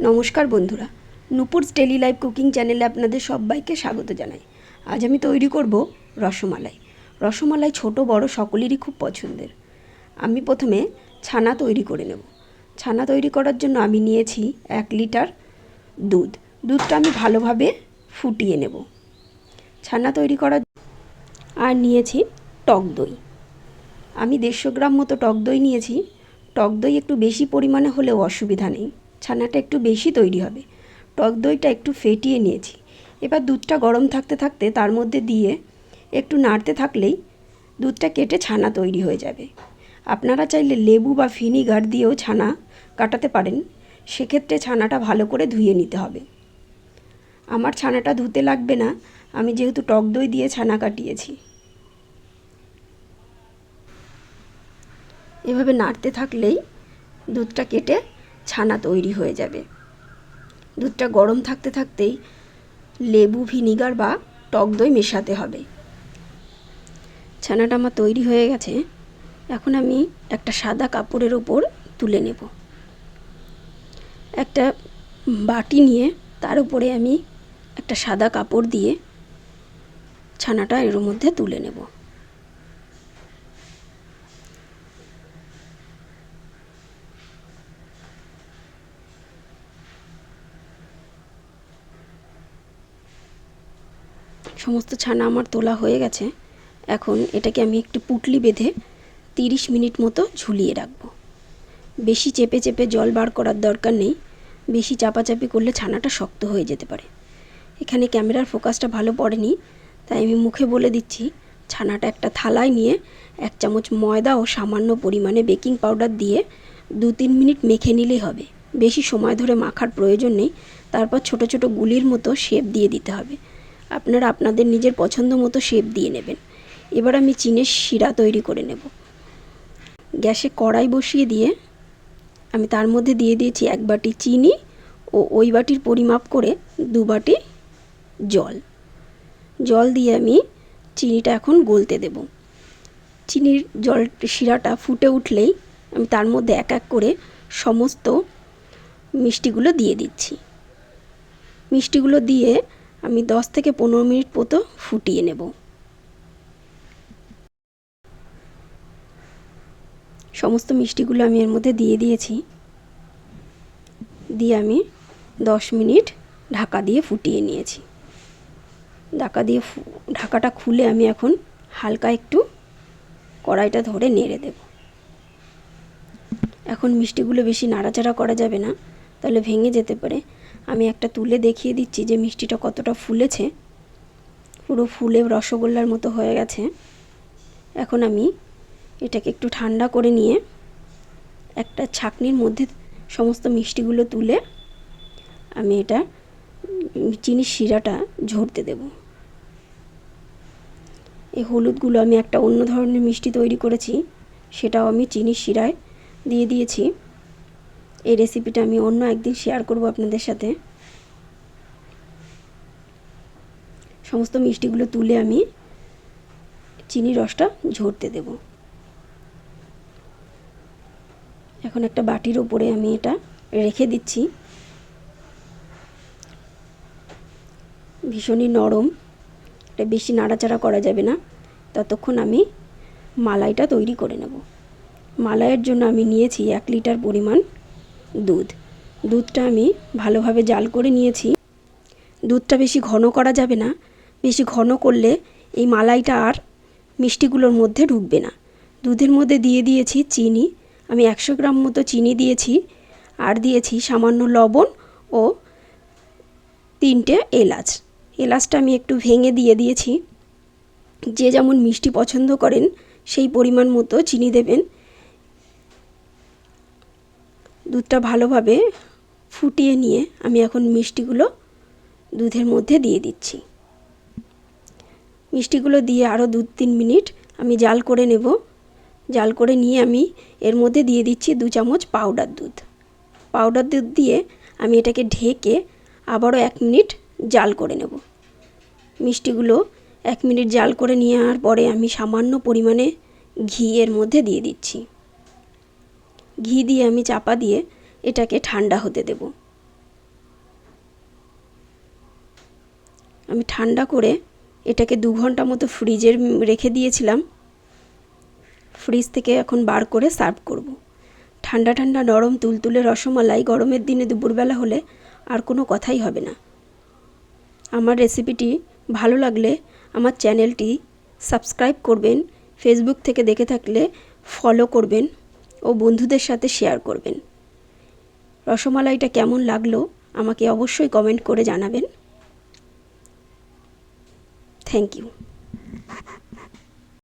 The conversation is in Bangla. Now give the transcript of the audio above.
নমস্কার বন্ধুরা। নুপুরস ডেলি লাইফ কুকিং চ্যানেলে আপনাদের সবাইকে স্বাগত জানাই। আজ আমি তৈরি করব রসমালাই। রসমালাই ছোট, বড় সকলেরই খুব পছন্দের। আমি প্রথমে ছানা তৈরি করে নেব। ছানা তৈরি করার জন্য আমি নিয়েছি এক লিটার দুধ। দুধটা আমি ভালোভাবে ফুটিয়ে নেব। ছানা তৈরি করার আর নিয়েছি টক দই। আমি দেড়শো গ্রাম মতো টক দই নিয়েছি। টক দই একটু বেশি পরিমাণে হলেও অসুবিধা নেই। ছানাটা একটু বেশি তৈরি হবে। টক দইটা একটু ফেটিয়ে নিয়েছি। এবার দুধটা গরম থাকতে থাকতে তার মধ্যে দিয়ে একটু নাড়তে থাকলেই দুধটা কেটে ছানা তৈরি হয়ে যাবে। আপনারা চাইলে লেবু বা ভিনিগার দিয়েও ছানা কাটাতে পারেন। সেক্ষেত্রে ছানাটা ভালো করে ধুয়ে নিতে হবে। আমার ছানাটা ধুতে লাগবে না। আমি যেহেতু টক দই দিয়ে ছানা কাটিয়েছি। এভাবে নাড়তে থাকলেই দুধটা কেটে ছানা তৈরি হয়ে যাবে। দুধটা গরম থাকতে থাকতেই লেবু, ভিনিগার বা টক দই মেশাতে হবে। ছানাটা আমার তৈরি হয়ে গেছে। এখন আমি একটা সাদা কাপড়ের ওপর তুলে নেব। একটা বাটি নিয়ে তার উপরে আমি একটা সাদা কাপড় দিয়ে ছানাটা এর মধ্যে তুলে নেব। সমস্ত ছানা আমার তোলা হয়ে গেছে। এখন এটাকে আমি একটু পুটলি বেঁধে তিরিশ মিনিট মতো ঝুলিয়ে রাখব। বেশি চেপে চেপে জল বার করার দরকার নেই। বেশি চাপাচাপি করলে ছানাটা শক্ত হয়ে যেতে পারে। এখানে ক্যামেরার ফোকাসটা ভালো পড়েনি, তাই আমি মুখে বলে দিচ্ছি, ছানাটা একটা থালায় নিয়ে এক চামচ ময়দা ও সামান্য পরিমাণে বেকিং পাউডার দিয়ে দু তিন মিনিট মেখে নিলেই হবে। বেশি সময় ধরে মাখার প্রয়োজন নেই, তারপর ছোট ছোট গুলির মতো শেপ দিয়ে দিতে হবে। আপনারা আপনাদের নিজের পছন্দ মতো শেপ দিয়ে নেবেন। এবার আমি চিনের শিরা তৈরি করে নেব। গ্যাসে কড়াই বসিয়ে দিয়ে আমি তার মধ্যে দিয়ে দিয়েছি এক বাটি চিনি ও ওই বাটির পরিমাপ করে দু বাটি জল। জল দিয়ে আমি চিনিটা এখন গলতে দেব। চিনির জল শিরাটা ফুটে উঠলেই আমি তার মধ্যে এক এক করে সমস্ত মিষ্টিগুলো দিয়ে দিচ্ছি। মিষ্টিগুলো দিয়ে আমি দশ থেকে পনেরো মিনিট মতো ফুটিয়ে নেব। সমস্ত মিষ্টিগুলো আমি এর মধ্যে দিয়ে দিয়েছি। দিয়ে আমি দশ মিনিট ঢাকা দিয়ে ফুটিয়ে নিয়েছি। ঢাকা দিয়ে ঢাকাটা খুলে আমি এখন হালকা একটু কড়াইটা ধরে নেড়ে দেব। এখন মিষ্টিগুলো বেশি নাড়াচাড়া করা যাবে না, তাহলে ভেঙে যেতে পারে। আমি একটা তুলে দেখিয়ে দিচ্ছি যে মিষ্টিটা কতটা ফুলেছে। পুরো ফুলে রসগোল্লার মতো হয়ে গেছে। এখন আমি এটাকে একটু ঠান্ডা করে নিয়ে একটা ছাকনির মধ্যে সমস্ত মিষ্টিগুলো তুলে আমি এটা চিনির শিরাটা ঝরতে দেব। এই হলুদগুলো আমি একটা অন্য ধরনের মিষ্টি তৈরি করেছি, সেটাও আমি চিনির শিরায় দিয়ে দিয়েছি। এই রেসিপিটা আমি অন্য একদিন শেয়ার করব আপনাদের সাথে। সমস্ত মিষ্টিগুলো তুলে আমি চিনি রসটা ঝরতে দেব। এখন একটা বাটির ওপরে আমি এটা রেখে দিচ্ছি। ভীষণই নরম, এটা বেশি নাড়াচাড়া করা যাবে না। ততক্ষণ আমি মালাইটা তৈরি করে নেব। মালাইয়ের জন্য আমি নিয়েছি এক লিটার পরিমাণ দুধ। দুধটা আমি ভালোভাবে জাল করে নিয়েছি। দুধটা বেশি ঘন করা যাবে না। বেশি ঘন করলে এই মালাইটা আর মিষ্টিগুলোর মধ্যে ঢুকবে না। দুধের মধ্যে দিয়ে দিয়েছি চিনি। আমি একশো গ্রাম মতো চিনি দিয়েছি। আর দিয়েছি সামান্য লবণ ও তিনটে এলাচ। এলাচটা আমি একটু ভেঙে দিয়ে দিয়েছি। যে যেমন মিষ্টি পছন্দ করেন, সেই পরিমাণ মতো চিনি দেবেন। দুধটা ভালোভাবে ফুটিয়ে নিয়ে আমি এখন মিষ্টিগুলো দুধের মধ্যে দিয়ে দিচ্ছি। মিষ্টিগুলো দিয়ে আরও দু তিন মিনিট আমি জাল করে নেব। জাল করে নিয়ে আমি এর মধ্যে দিয়ে দিচ্ছি দু চামচ পাউডার দুধ। পাউডার দুধ দিয়ে আমি এটাকে ঢেকে আবারও এক মিনিট জাল করে নেব। মিষ্টিগুলো এক মিনিট জাল করে নিয়ে নেওয়ার পরে আমি সামান্য পরিমাণে ঘি এর মধ্যে দিয়ে দিচ্ছি। ঘি দিয়ে আমি চাপা দিয়ে এটাকে ঠান্ডা হতে দেব। আমি ঠান্ডা করে এটাকে দু ঘণ্টা মতো ফ্রিজের রেখে দিয়েছিলাম। ফ্রিজ থেকে এখন বার করে সার্ভ করব। ঠান্ডা ঠান্ডা নরম তুলতুলে রসমালাই গরমের দিনে দুপুরবেলা হলে আর কোনো কথাই হবে না। আমার রেসিপিটি ভালো লাগলে আমার চ্যানেলটি সাবস্ক্রাইব করবেন ফেসবুক থেকে দেখে থাকলে ফলো করবেন। ও বন্ধুদের সাথে শেয়ার করবেন। রসমালাইটা কেমন লাগল আমাকে অবশ্যই কমেন্ট করে জানাবেন। Thank you